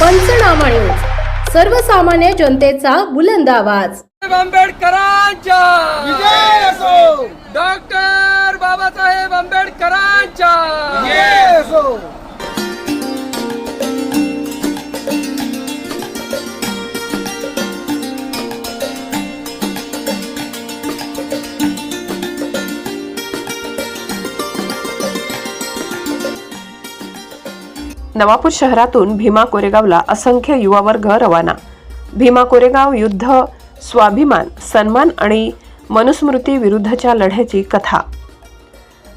पंचनामा न्यूज सर्वसामान्य जनतेचा बुलंद आवाज. आंबेडकरांच्या! विजय असो! नवापूर शहरातून भीमा कोरेगावला असंख्य युवावर्ग रवाना. भीमा कोरेगाव युद्ध स्वाभिमान सन्मान आणि मनुस्मृती विरुद्धच्या लढ्याची कथा.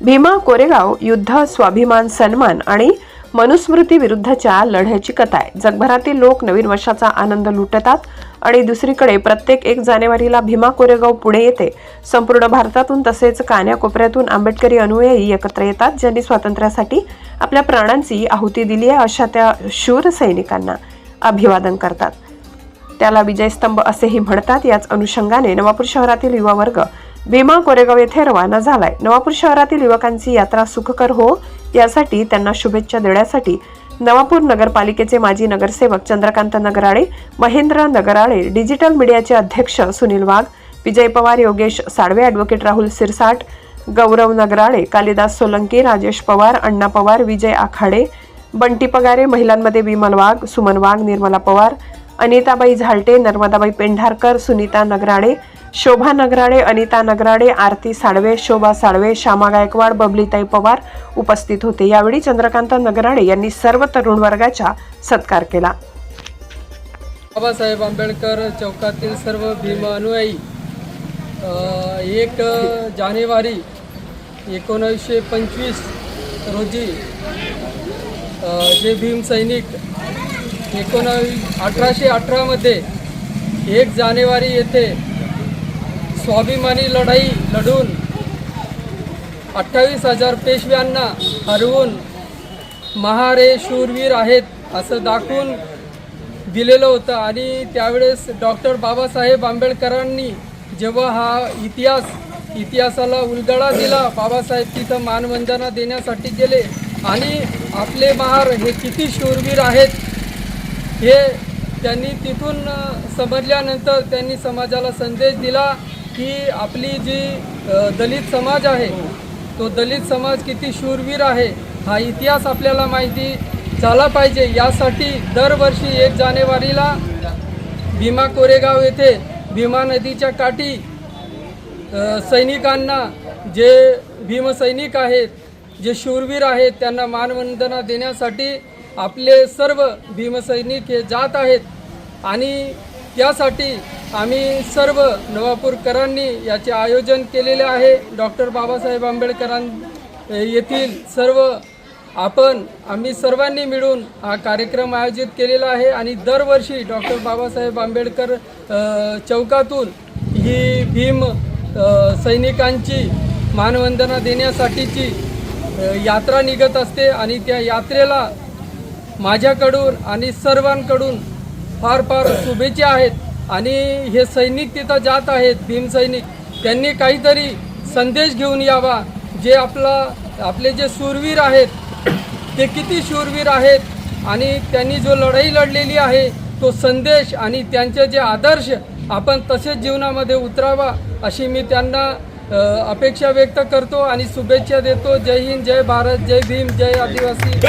भीमा कोरेगाव युद्ध स्वाभिमान सन्मान आणि मनुस्मृती विरुद्धच्या लढ्याची कथा आहे. जगभरातील लोक नवीन वर्षाचा आनंद लुटतात आणि दुसरीकडे प्रत्येक एक जानेवारीला भीमा कोरेगाव पुणे येते संपूर्ण भारतातून तसेच कान्याकोपऱ्यातून आंबेडकरी अनुयायी एकत्र येतात ज्यांनी स्वातंत्र्यासाठी आपल्या प्राणांची आहुती दिली आहे अशा त्या शूर सैनिकांना अभिवादन करतात. त्याला विजयस्तंभ असेही म्हणतात. याच अनुषंगाने नवापूर शहरातील युवा वर्ग भीमा कोरेगाव येथे रवाना झालाय. नवापूर शहरातील युवकांची यात्रा सुखकर हो यासाठी त्यांना शुभेच्छा देण्यासाठी नवापूर नगरपालिकेचे माजी नगरसेवक चंद्रकांत नगराळे महेंद्र नगराळे डिजिटल मीडियाचे अध्यक्ष सुनील वाघ विजय पवार योगेश साळवे ॲडव्होकेट राहुल सिरसाट गौरव नगराळे कालिदास सोलंकी राजेश पवार अण्णा पवार विजय आखाडे बंटी पगारे महिलांमध्ये विमल वाघ सुमन वाघ निर्मला पवार अनिताबाई झालटे नर्मदाबाई पेंढारकर सुनीता नगराळे शोभा नगराळे अनिता नगराळे आरती साळवे शोभा साळवे श्यामा गायकवाड बबलीताई पवार उपस्थित होते. यावेळी चंद्रकांत नगराळे यांनी सर्व तरुण वर्गाचा सत्कार केला. बाबासाहेब आंबेडकर चौकातील सर्व भीम अनुयायी एक जानेवारी एकोणीसशे पंचवीस रोजी जे भीम सैनिक एकोणावीस अठराशे अठरामध्ये एक जानेवारी येथे स्वाभिमानी लढाई लढून अठ्ठावीस हजार पेशव्यांना हरवून महारे शूरवीर आहेत असं दाखवून दिलेलं होतं. आणि त्यावेळेस डॉक्टर बाबासाहेब आंबेडकरांनी जेव्हा हा इतिहास इतिहासाला उलगडा दिला बाबासाहेब तिथं मानवंदना देण्यासाठी गेले. आणि आपले महार हे किती शूरवीर आहेत हे त्यांनी तिथून समजल्यानंतर त्यांनी समाजाला संदेश दिला. की आपली जी दलित समाज आहे तो दलित समाज किती शूरवीर आहे हा इतिहास आपल्याला माहिती झाला पाहिजे. यासाठी दरवर्षी एक जानेवारीला भीमा कोरेगाव येथे भीमा नदीच्या काठी सैनिकांना जे भीमसैनिक आहेत जे शूरवीर आहेत त्यांना मानवंदना देण्यासाठी आपले सर्व भीमसैनिक हे जात आहेत. आणि त्यासाठी आम्ही सर्व नवापूरकरांनी याचे आयोजन केलेले आहे. डॉक्टर बाबासाहेब आंबेडकरां येथील सर्व आपण आम्ही सर्वांनी मिळून हा कार्यक्रम आयोजित केलेला आहे आणि दरवर्षी डॉक्टर बाबासाहेब आंबेडकर चौकातून ही भीम सैनिकांची मानवंदना देण्यासाठीची यात्रा निघत असते आणि त्या यात्रेला माझ्याकडून आणि सर्वांकडून फार फार शुभेच्छा आहेत. आणि हे सैनिक तिथं जात आहेत भीमसैनिक त्यांनी काहीतरी संदेश घेऊन यावा. जे आपला आपले जे शूरवीर आहेत ते किती शूरवीर आहेत. आणि त्यांनी जो लढाई लढलेली आहे तो संदेश आणि त्यांचे जे आदर्श आपण तसेच जीवनामध्ये उतरावा अशी मी त्यांना अपेक्षा व्यक्त करतो आणि शुभेच्छा देतो. जय हिंद जय भारत जय भीम जय आदिवासी.